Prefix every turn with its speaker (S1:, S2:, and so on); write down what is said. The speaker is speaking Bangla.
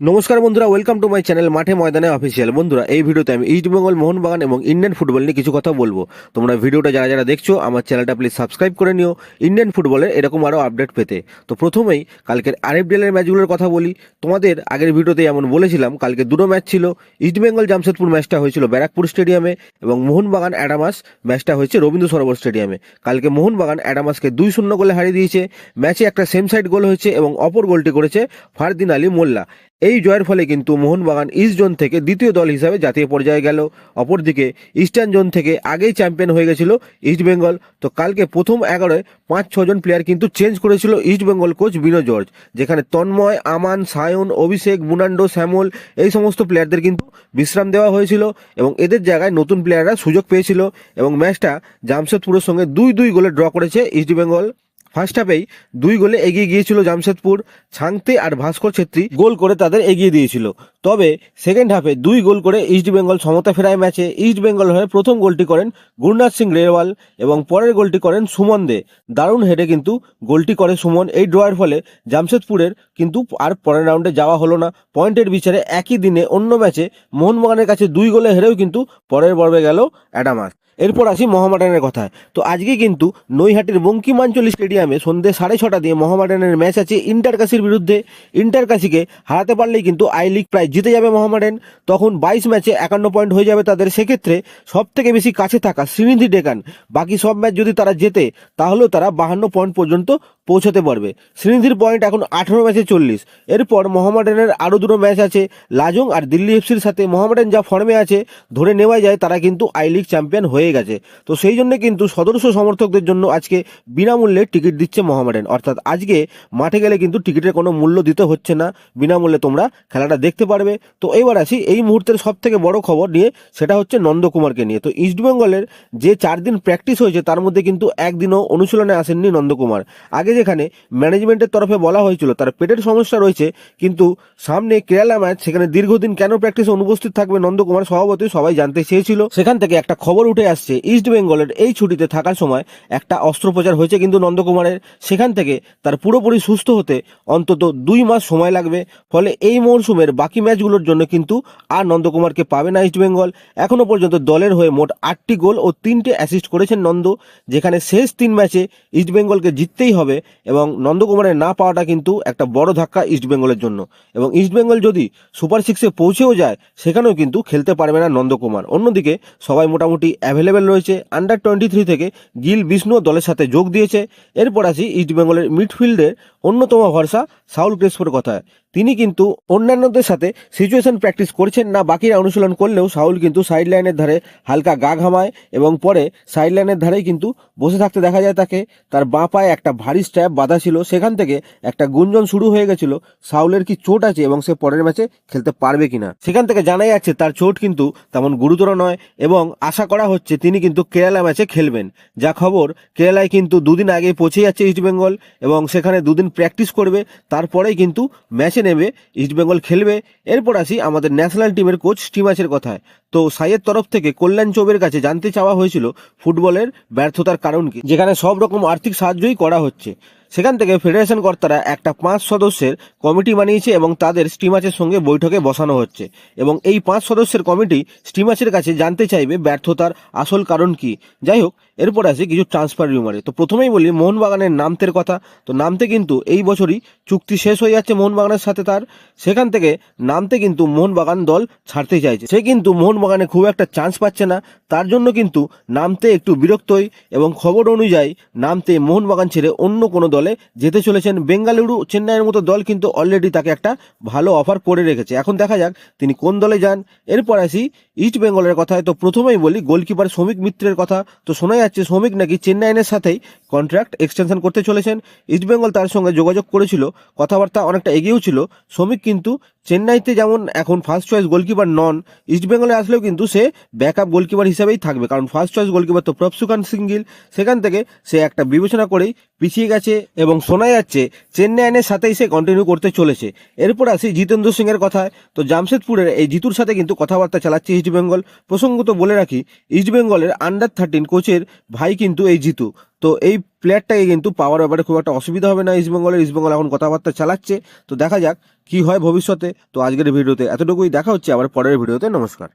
S1: নমস্কার বন্ধুরা ওয়েলকাম টু মাই চ্যানেল মাঠে ময়দানে অফিসিয়াল বন্ধুরা, এই ভিডিওতে আমি ইস্ট বেঙ্গল মোহনবাগান এবং ইন্ডিয়ান ফুটবল নিয়ে কিছু কথা বলব। তোমরা ভিডিওটা যারা যারা দেখছ, আমার চ্যানেলটা প্লিজ সাবস্ক্রাইব করে নিও। ইন্ডিয়ান ফুটবলের এরকম আরও আপডেট পেতে। তো প্রথমেই, কালকের আরএফডিএলের ম্যাচগুলোর কথা বলি। তোমাদের আগের ভিডিওতে এমন বলেছিলাম, কালকে দুটো ম্যাচ ছিল। ইস্ট বেঙ্গল জামশেদপুর ম্যাচটা হয়েছিল ব্যারাকপুর স্টেডিয়ামে এবং মোহনবাগান অ্যাডামাস ম্যাচটা হয়েছে রবীন্দ্র সরোবর স্টেডিয়ামে কালকে মোহনবাগান অ্যাডামাসকে দুই শূন্য গোলে হারিয়ে দিয়েছে। ম্যাচে একটা সেম সাইড গোল হয়েছে এবং অপর গোলটি করেছে ফারদিন আলী মোল্লা। এই জয়ের ফলে কিন্তু মোহনবাগান ইস্ট জোন থেকে দ্বিতীয় দল হিসাবে জাতীয় পর্যায়ে গেল। অপরদিকে ইস্টার্ন জোন থেকে আগেই চ্যাম্পিয়ন হয়ে গেছিল ইস্ট বেঙ্গল তো কালকে প্রথম এগারোয় পাঁচ ছজন প্লেয়ার কিন্তু চেঞ্জ করেছিল ইস্ট বেঙ্গল কোচ বিনো জর্জ যেখানে তন্ময়, আমান, সায়ন, অভিষেক মুনান্ডো শ্যামল, এই সমস্ত প্লেয়ারদের কিন্তু বিশ্রাম দেওয়া হয়েছিল এবং এদের জায়গায় নতুন প্লেয়াররা সুযোগ পেয়েছিল এবং ম্যাচটা জামশেদপুরের সঙ্গে দুই দুই গোলে ড্র করেছে ইস্ট বেঙ্গল ফার্স্ট হাফেই দুই গোলে এগিয়ে গিয়েছিল জামশেদপুর, ছাংতে আর ভাস্কর ছেত্রী গোল করে তাদের এগিয়ে দিয়েছিল। তবে সেকেন্ড হাফে দুই গোল করে ইস্ট বেঙ্গল সমতা ফেরায় ম্যাচে ইস্ট বেঙ্গল হয়ে প্রথম গোলটি করেন গুরনাথ সিং রেওয়াল এবং পরের গোলটি করেন সুমন দে। দারুণ হেডে কিন্তু গোলটি করে সুমন এই ড্রয়ের ফলে জামশেদপুরের কিন্তু আর পরের রাউন্ডে যাওয়া হলো না। পয়েন্টের বিচারে একই দিনে অন্য ম্যাচে মোহনবাগানের কাছে দুই গোলে হেরেও কিন্তু পরের পর্বে গেল অ্যাডামাস। এরপর আসি মহামাডানের কথায়। তো আজকে কিন্তু নৈহাটির বঙ্কিমাঞ্চলি স্টেডিয়ামে সন্ধ্যে সাড়ে ছটা দিয়ে মহামাডানের ম্যাচ আছে ইন্টারকাশির বিরুদ্ধে। ইন্টারকাশিকে হারাতে পারলেই কিন্তু আই লিগ প্রায় জিতে যাবে মহামাডান তখন বাইশ ম্যাচে একান্ন পয়েন্ট হয়ে যাবে তাদের সেক্ষেত্রে সব থেকে বেশি কাছে থাকা শ্রীনিধি ডেকান। বাকি সব ম্যাচ যদি তারা জেতে, তাহলেও তারা বাহান্ন পয়েন্ট পর্যন্ত পৌঁছাতে পারবে। শ্রীনিধির পয়েন্ট এখন আঠেরো ম্যাচে চল্লিশ। এরপর মোহামেডানের আরও দুটো ম্যাচ আছে, লাজং আর দিল্লি এফসির সাথে মোহামেডান যা ফর্মে আছে, ধরে নেওয়া যায় তারা কিন্তু আই লিগ চ্যাম্পিয়ন হয়ে গেছে। তো সেই জন্য কিন্তু সদস্য সমর্থকদের জন্য আজকে বিনামূল্যে টিকিট দিচ্ছে মোহামেডান অর্থাৎ আজকে মাঠে গেলে কিন্তু টিকিটের কোনো মূল্য দিতে হচ্ছে না। বিনামূল্যে তোমরা খেলাটা দেখতে পারবে। তো এবার আসি এই মুহূর্তের সব থেকে বড় খবর নিয়ে, সেটা হচ্ছে নন্দকুমারকে নিয়ে। তো ইস্টবেঙ্গলের যে চার দিন প্র্যাকটিস হয়েছে, তার মধ্যে কিন্তু একদিনও অনুশীলনে আসেননি নন্দকুমার। আগে যেখানে ম্যানেজমেন্টের তরফে বলা হয়েছিল, তার পেটের সমস্যা রয়েছে, কিন্তু সামনে কেরালা ম্যাচ, সেখানে দীর্ঘদিন কেন প্র্যাকটিসে অনুপস্থিত থাকবে নন্দকুমার, স্বভাবতই সবাই জানতে চেয়েছিল। সেখান থেকে একটা খবর উঠে আসছে ইস্টবেঙ্গলের এই ছুটিতে থাকার সময় একটা অস্ত্রোপচার হয়েছে কিন্তু নন্দকুমারের। সেখান থেকে তার পুরোপুরি সুস্থ হতে অন্তত দুই মাস সময় লাগবে। ফলে এই মরশুমের বাকি ম্যাচগুলোর জন্য কিন্তু আর নন্দকুমারকে পাবে না ইস্ট বেঙ্গল এখনও পর্যন্ত দলের হয়ে মোট আটটি গোল ও তিনটে অ্যাসিস্ট করেছেন নন্দ, যেখানে শেষ তিন ম্যাচে ইস্ট বেঙ্গলকে জিততেই হবে এবং নন্দকুমারের না পাওয়াটা কিন্তু একটা বড় ধাক্কা ইস্ট বেঙ্গলের জন্য। এবং ইস্ট বেঙ্গল যদি সুপার সিক্সে পৌঁছেও যায়, সেখানেও কিন্তু খেলতে পারবে না নন্দকুমার। অন্যদিকে সবাই মোটামুটি অ্যাভেলেবেল রয়েছে। আন্ডার টোয়েন্টি থ্রি থেকে গিল বিষ্ণু দলের সাথে যোগ দিয়েছে। এরপর আসি ইস্ট বেঙ্গলের মিডফিল্ডের অন্যতম ভরসা সাউল ক্রেসপোর কথায়। তিনি কিন্তু অন্যান্যদের সাথে সিচুয়েশন প্র্যাকটিস করছেন না, বাকিরা অনুশীলন করলেও সাউল কিন্তু সাইড লাইনের ধারে হালকা গা ঘামায় এবং পরে সাইড লাইনের ধারেই কিন্তু বসে থাকতে দেখা যায় তাকে। তার বাঁ পায়ে একটা ভারী স্ট্র্যাপ বাঁধা ছিল, সেখান থেকে একটা গুঞ্জন শুরু হয়ে গেছিল, সাউলের কি চোট আছে এবং সে পরের ম্যাচে খেলতে পারবে কিনা? সেখান থেকে জানা যাচ্ছে তার চোট কিন্তু তেমন গুরুতর নয় এবং আশা করা হচ্ছে তিনি কিন্তু কেরালা ম্যাচে খেলবেন। যা খবর, কেরালায় কিন্তু দুদিন আগে পৌঁছে যাচ্ছে ইস্টবেঙ্গল এবং সেখানে দুদিন প্র্যাকটিস করবে, তারপরেই কিন্তু ম্যাচে নেবে ইস্টবেঙ্গল খেলবে। এরপর আসি আমাদের ন্যাশনাল টিমের কোচ স্টিমাচের কথায়। তো সাইয়ের তরফ থেকে কল্যাণ চৌবের কাছে জানতে চাওয়া হয়েছিল ফুটবলের ব্যর্থতার কারণ কি, যেখানে সব রকম আর্থিক সাহায্যই করা হচ্ছে। সেখান থেকে ফেডারেশন কর্তারা একটা পাঁচ সদস্যের কমিটি বানিয়েছে এবং তাদের স্টিমাচের সঙ্গে বৈঠকে বসানো হচ্ছে। এবং এই পাঁচ সদস্যের কমিটি স্টিমাচের কাছে জানতে চাইবে ব্যর্থতার আসল কারণ কি। যাই হোক, এরপর আসি কিছু ট্রান্সফার রিউমারে তো প্রথমেই বলি, মোহনবাগানের নামতের কথা। তো নামতে কিন্তু এই বছরই চুক্তি শেষ হয়ে যাচ্ছে মোহনবাগানের সাথে তার। সেখান থেকে নামতে কিন্তু মোহনবাগান দল ছাড়তে চাইছে। সে কিন্তু মোহনবাগানে খুব একটা চান্স পাচ্ছে না। তার জন্য কিন্তু নামতে একটু বিরক্তই এবং খবর অনুযায়ী নামতে মোহনবাগান ছেড়ে অন্য কোনো দলে যেতে চলেছেন বেঙ্গালুরু চেন্নাইয়ের মতো দল কিন্তু অলরেডি তাকে একটা ভালো অফার করে রেখেছে। এখন দেখা যাক তিনি কোন দলে যান। এরপর আসি ইস্ট বেঙ্গলের কথায়। তো প্রথমেই বলি গোলকিপার শ্রমিক মিত্রের কথা। তো শোনা যাচ্ছে শ্রমিক নাকি চেন্নাইয়ের সাথেই কন্ট্রাক্ট এক্সটেনশন করতে চলেছেন। ইস্ট বেঙ্গল তার সঙ্গে যোগাযোগ করেছিল। কথাবার্তা অনেকটা এগিয়েও ছিল। শ্রমিক কিন্তু চেন্নাইতে যেমন এখন ফার্স্ট চয়েস গোলকিপার নন ইস্ট বেঙ্গলে আসলেও কিন্তু সে ব্যাকআপ গোলকিপার হিসেবেই থাকবে। কারণ ফার্স্ট চয়েস গোলকিপার তো প্রফসুকান সিঙ্গিল সেখান থেকে সে একটা বিবেচনা করেই পিছিয়ে গেছে এবং শোনা যাচ্ছে চেন্নাইয়ের সাথেই সে কন্টিনিউ করতে চলেছে। এরপর আসি জিতেন্দ্র সিং এর কথায়। তো জামশেদপুরের এই জিতুর সাথে কিন্তু কথাবার্তা চালাচ্ছে ইস্ট বেঙ্গল প্রসঙ্গত বলে রাখি ইস্ট বেঙ্গলের আন্ডার থার্টিন কোচের ভাই কিন্তু এই জিতু। তো এই প্লেয়ারটাকে কিন্তু পাওয়ার ব্যাপারে খুব একটা অসুবিধা হবে না ইস্ট বেঙ্গলের ইস্ট বেঙ্গল এখন কথাবার্তা চালাচ্ছে। তো দেখা যাক কি হয় ভবিষ্যতে। তো আজকের ভিডিওতে এতটুকুই। দেখা হচ্ছে আবার পরের ভিডিওতে। নমস্কার।